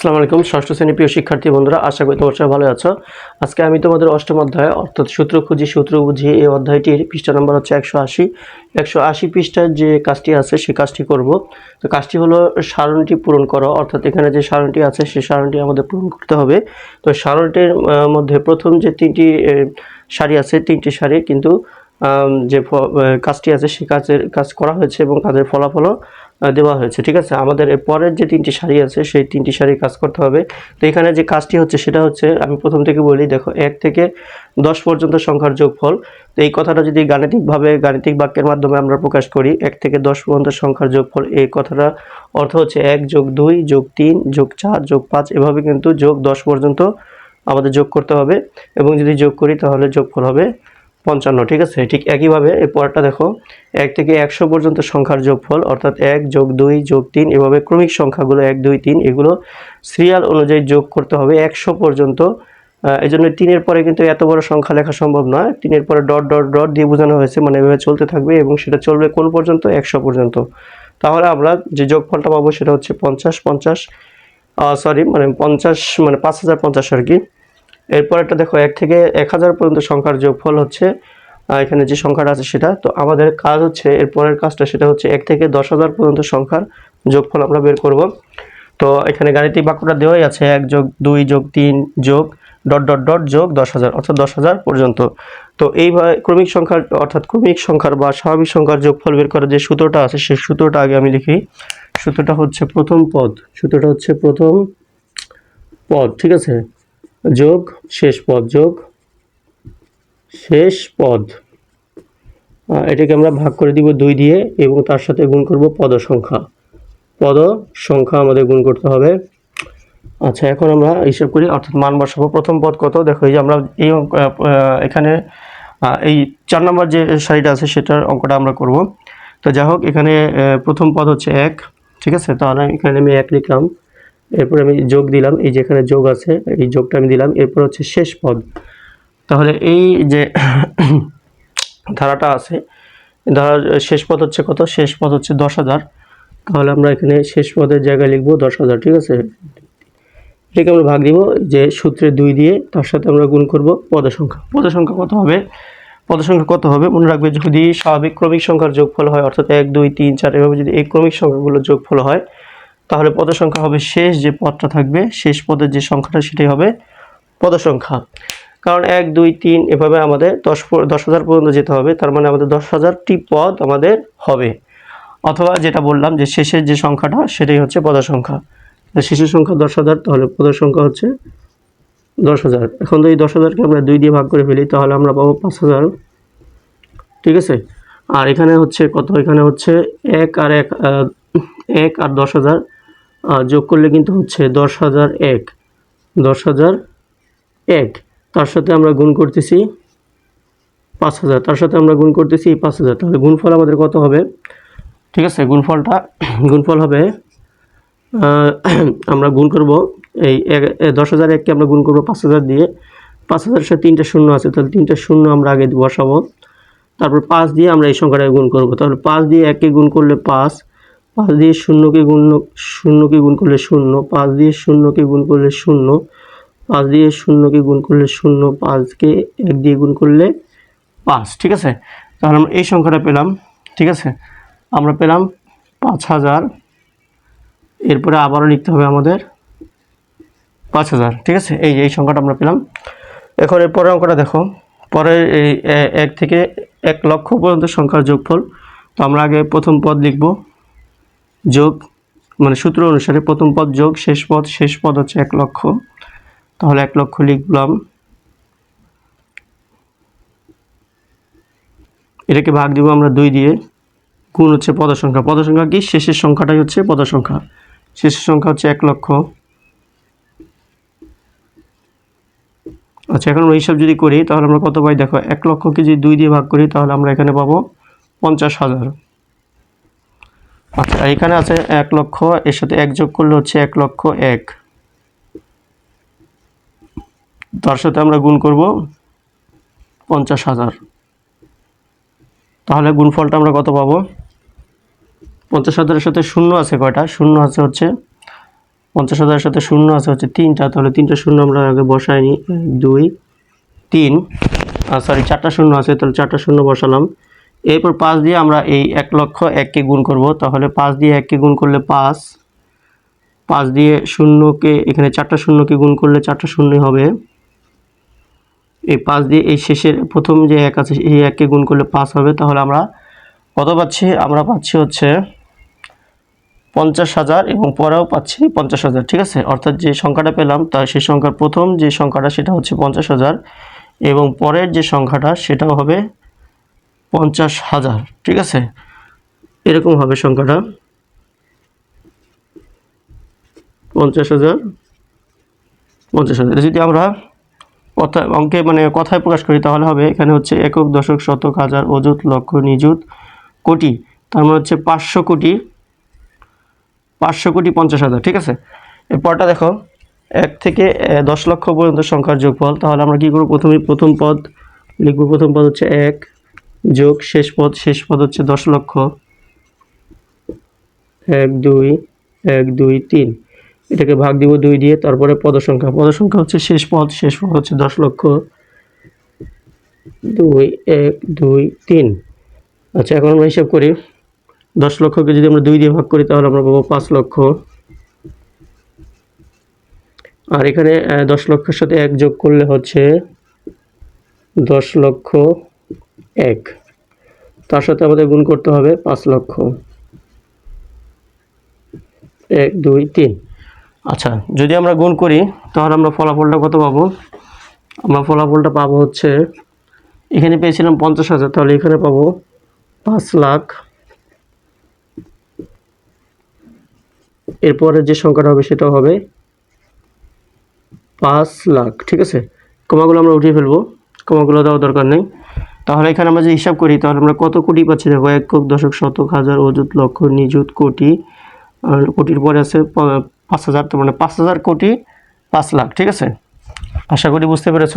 আসসালামু আলাইকুম, ষষ্ঠ শ্রেণি প্রিয় শিক্ষার্থী বন্ধুরা, আশা করি তোমার সবাই ভালো আছো। আজকে আমি তোমাদের অষ্টম অধ্যায়, অর্থাৎ সূত্র খুঁজি, সূত্র বুঝি, এই অধ্যায়টির পৃষ্ঠা নম্বর হচ্ছে একশো আশি। একশো আশি পৃষ্ঠার যে কাজটি আছে সেই কাজটি করব। তো কাজটি হলো সারণটি পূরণ করো, অর্থাৎ এখানে যে সারণটি আছে, সেই সারণটি আমাদের পূরণ করতে হবে। তো সারণটির মধ্যে প্রথম যে তিনটি সারি আছে, তিনটি সারি, কিন্তু যে কাজটি আছে, সে কাজের, কাজ করা হয়েছে এবং কাজের ফলাফলও দেওয়া হয়েছে, ঠিক আছে? আমাদের পরের যে তিনটি শাড়ি আছে, সেই তিনটি সারি কাজ করতে হবে। তো এখানে যে কাজটি হচ্ছে, সেটা হচ্ছে, আমি প্রথম থেকে বলি, দেখো, এক থেকে দশ পর্যন্ত সংখ্যার যোগফল। তো এই কথাটা যদি গাণিতিকভাবে, গাণিতিক বাক্যের মাধ্যমে আমরা প্রকাশ করি, এক থেকে দশ পর্যন্ত সংখ্যার যোগফল, এই কথাটা অর্থ হচ্ছে এক যোগ দুই যোগ তিন যোগ চার যোগ পাঁচ, এভাবে কিন্তু যোগ দশ পর্যন্ত আমাদের যোগ করতে হবে। এবং যদি যোগ করি, তাহলে যোগফল হবে পঞ্চান্ন, ঠিক আছে? ঠিক একইভাবে এর পরটা দেখো, এক থেকে একশো পর্যন্ত সংখ্যার যোগফল, অর্থাৎ এক যোগ দুই যোগ তিন, এভাবে ক্রমিক সংখ্যাগুলো এক, দুই, তিন, এগুলো সিরিয়াল অনুযায়ী যোগ করতে হবে একশো পর্যন্ত। এই জন্য তিনের পরে কিন্তু এত বড় সংখ্যা লেখা সম্ভব নয়। তিনের পরে ডট ডট ডট দিয়ে বোঝানো হয়েছে মানে এভাবে চলতে থাকবে এবং সেটা চলবে কোন পর্যন্ত? একশো পর্যন্ত। তাহলে আমরা যে যোগফলটা পাবো সেটা হচ্ছে পঞ্চাশ পঞ্চাশ সরি মানে পঞ্চাশ মানে পাঁচ হাজার পঞ্চাশ আর কি। এরপর একটা দেখো, এক থেকে এক হাজার পর্যন্ত সংখ্যার যোগফল হচ্ছে এখানে যে সংখ্যাটা আছে সেটা। তো আমাদের কাজ হচ্ছে, এর পরের কাজটা সেটা হচ্ছে এক থেকে দশ হাজার পর্যন্ত সংখ্যার যোগফল আমরা বের করব। তো এখানে গাণিতিক বাক্যটা দেওয়াই আছে, এক যোগ দুই যোগ তিন যোগ ডট ডট ডট যোগ দশ হাজার, অর্থাৎ দশ হাজার পর্যন্ত। তো এইভাবে ক্রমিক সংখ্যার, অর্থাৎ ক্রমিক সংখ্যার বা স্বাভাবিক সংখ্যার যোগফল বের করার যে সূত্রটা আছে, সেই সূত্রটা আগে আমি লিখি। সূত্রটা হচ্ছে প্রথম পদ, সূত্রটা হচ্ছে প্রথম পদ, ঠিক আছে? যোগ, শেষ পদ যোগ, শেষ পদ। এটাকে আমরা ভাগ করে দিব দুই দিয়ে এবং তার সাথে গুণ করব পদ সংখ্যা পদ সংখ্যা আমাদের গুণ করতে হবে। আচ্ছা এখন আমরা হিসাব করি, অর্থাৎ মান বসাবো। প্রথম পদ কত? দেখো, এই যে আমরা এই এখানে এই চার নম্বর যে সারিটা আছে, সেটার অঙ্কটা আমরা করব। তো যাই হোক, এখানে প্রথম পদ হচ্ছে এক, ঠিক আছে? তাহলে এখানে আমি এক লিখলাম। এরপর আমি যোগ দিলাম, এই যে এখানে যোগ আছে, এই যোগটা আমি দিলাম, এরপর হচ্ছে শেষ পদ। তাহলে এই যে ধারাটা আছে, ধারা শেষ পদ হচ্ছে কত? শেষ পদ হচ্ছে দশ হাজার। তাহলে আমরা এখানে শেষ পদের জায়গায় লিখব দশ হাজার, ঠিক আছে? এটাকে আমরা ভাগ দিব, যে সূত্রে দুই দিয়ে তার সাথে আমরা গুণ করব পদ সংখ্যা। পদ সংখ্যা কত হবে? পদ সংখ্যা কত হবে? মনে রাখবে যদি স্বাভাবিক ক্রমিক সংখ্যার যোগফল হয়, অর্থাৎ এক, দুই, তিন, চার, এভাবে যদি এই ক্রমিক সংখ্যাগুলোর যোগফল হয় তাহলে পদ সংখ্যা হবে শেষ যে পদটা থাকবে, শেষ পদের যে সংখ্যাটা সেটাই হবে পদ সংখ্যা কারণ এক, দুই, তিন এভাবে আমাদের দশ দশ হাজার পর্যন্ত যেতে হবে, তার মানে আমাদের দশ হাজারটি পদ আমাদের হবে। অথবা যেটা বললাম যে শেষের যে সংখ্যাটা, সেটাই হচ্ছে পদ সংখ্যা শেষের সংখ্যা দশ হাজার, তাহলে পদ সংখ্যা হচ্ছে দশ হাজার। এখন তো এই দশ হাজারকে আমরা দুই দিয়ে ভাগ করে ফেলি, তাহলে আমরা পাবো পাঁচ হাজার। ঠিক আছে? আর এখানে হচ্ছে কত? এখানে হচ্ছে এক আর এক এক আর দশ হাজার। যোগ করলে কিন্তু হচ্ছে দশ হাজার এক। দশ হাজার এক। তার সাথে আমরা গুণ করতেছি পাঁচ হাজার। তার সাথে আমরা গুণ করতেছি পাঁচ হাজার। তাহলে গুণফল আমাদের কত হবে? ঠিক আছে, গুণফলটা, গুণফল হবে আমরা গুণ করব এই দশ হাজার এককে আমরা গুণ করব পাঁচ হাজার দিয়ে। পাঁচ হাজারের সাথে তিনটা শূন্য আছে, তাহলে তিনটা শূন্য আমরা আগে বসাবো। তারপর পাঁচ দিয়ে আমরা এই সংখ্যাটাকে গুণ করব। তাহলে পাঁচ দিয়ে এককে গুণ করলে পাঁচ পাঁচ দিয়ে শূন্যকে গুণ শূন্যকে গুণ করলে শূন্য, পাঁচ দিয়ে শূন্যকে গুণ করলে শূন্য, পাঁচ দিয়ে শূন্যকে গুণ করলে শূন্য, পাঁচকে এক দিয়ে গুণ করলে পাঁচ, ঠিক আছে? তাহলে আমরা এই সংখ্যাটা পেলাম, ঠিক আছে? আমরা পেলাম পাঁচ হাজার। এরপরে আবারও লিখতে হবে আমাদের পাঁচ হাজার, ঠিক আছে? এই এই সংখ্যাটা আমরা পেলাম। এখন এর পরের অঙ্কটা দেখো। পরের এই এক থেকে এক লক্ষ পর্যন্ত সংখ্যার যোগফল। তো আমরা আগে প্রথম পদ লিখব। যোগ মানে সূত্র অনুসারে প্রথম পদ যোগ, শেষ পদ শেষ পদ হচ্ছে এক লক্ষ। তাহলে এক লক্ষ লিখলাম। এটাকে ভাগ দিব আমরা দুই দিয়ে। গুণ হচ্ছে পদ সংখ্যা পদ সংখ্যা কি? শেষের সংখ্যাটাই হচ্ছে পদ সংখ্যা শেষের সংখ্যা হচ্ছে এক লক্ষ। আচ্ছা এখন হিসাব যদি করি, তাহলে আমরা কত পাই? দেখো, এক লক্ষকে যদি দুই দিয়ে ভাগ করি, তাহলে আমরা এখানে পাবো পঞ্চাশ হাজার। আচ্ছা এখানে আছে এক লক্ষ, এর সাথে এক যোগ করলে হচ্ছে এক লক্ষ এক। তার সাথে আমরা গুণ করব পঞ্চাশ হাজার। তাহলে গুণফলটা আমরা কত পাবো? পঞ্চাশ হাজারের সাথে শূন্য আছে কয়টা? শূন্য আছে হচ্ছে, পঞ্চাশ হাজারের সাথে শূন্য আছে হচ্ছে তিনটা, তাহলে তিনটা শূন্য আমরা আগে বসাই নিই এক, দুই, তিন। আর সরি চারটা শূন্য আছে, তাহলে চারটা শূন্য বসালাম। এরপর পাঁচ দিয়ে আমরা এই এক লক্ষ এককে গুণ করব। তাহলে পাঁচ দিয়ে এককে গুণ করলে পাঁচ। পাঁচ দিয়ে শূন্যকে, এখানে চারটা শূন্যকে গুণ করলে চারটা শূন্যই হবে। এই পাঁচ দিয়ে এই শেষের প্রথম যে এক আছে, এই এককে গুণ করলে পাঁচ হবে। তাহলে আমরা কত পাচ্ছি? আমরা পাচ্ছি হচ্ছে পঞ্চাশ হাজার এবং পরেও পাচ্ছি পঞ্চাশ হাজার, ঠিক আছে? অর্থাৎ যে সংখ্যাটা পেলাম, তার সেই সংখ্যার প্রথম যে সংখ্যাটা, সেটা হচ্ছে পঞ্চাশ হাজার এবং পরের যে সংখ্যাটা, সেটাও হবে পঞ্চাশ হাজার, ঠিক আছে? এরকম হবে সংখ্যাটা। পঞ্চাশ হাজার পঞ্চাশ হাজার। যদি আমরা কথা অঙ্কে মানে কথায় প্রকাশ করি, তাহলে হবে এখানে হচ্ছে একক দশক শতক হাজার অযুত, লক্ষ, নিযুত কোটি। তার মানে হচ্ছে পাঁচশো কোটি পাঁচশো কোটি পঞ্চাশ হাজার, ঠিক আছে? এরপরটা দেখো, এক থেকে দশ লক্ষ পর্যন্ত সংখ্যার যোগফল। তাহলে আমরা কী করব? প্রথমে প্রথম পদ, লিখব। প্রথম পদ হচ্ছে এক যোগ, শেষ পদ শেষ পদ হচ্ছে দশ লক্ষ। এক, দুই এক, দুই, তিন। এটাকে ভাগ দিব দুই দিয়ে, তারপরে পদ সংখ্যা পদ সংখ্যা হচ্ছে শেষ পদ শেষ পদ হচ্ছে দশ লক্ষ। দুই, এক, দুই, তিন। আচ্ছা এখন আমরা হিসাব করি। দশ লক্ষকে যদি আমরা দুই দিয়ে ভাগ করি, তাহলে আমরা পাবো পাঁচ লক্ষ। আর এখানে দশ লক্ষের সাথে এক যোগ করলে হচ্ছে দশ লক্ষ। এক। তার সাথে আমাদের গুণ করতে হবে পাঁচ লক্ষ। এক, দুই, তিন। আচ্ছা যদি আমরা গুণ করি, তাহলে আমরা ফলাফলটা কত পাবো? আমরা ফলাফলটা পাবো হচ্ছে, এখানে পেয়েছিলাম পঞ্চাশ হাজার, তাহলে এখানে পাবো পাঁচ লাখ। এরপরে যে সংখ্যাটা হবে সেটা হবে পাঁচ লাখ, ঠিক আছে? কমাগুলো আমরা উঠিয়ে ফেলব। কমাগুলো দেওয়ার দরকার নেই। তাহলে এখানে আমরা যে হিসাব করি, তাহলে আমরা কত কোটি পাচ্ছি? দেখো, একক, দশক, শতক, হাজার, অযুত, লক্ষ, নিযুত, কোটি। কোটির পরে আছে পাঁচ হাজার মানে পাঁচ হাজার কোটি, পাঁচ লাখ, ঠিক আছে? আশা করি বুঝতে পেরেছ।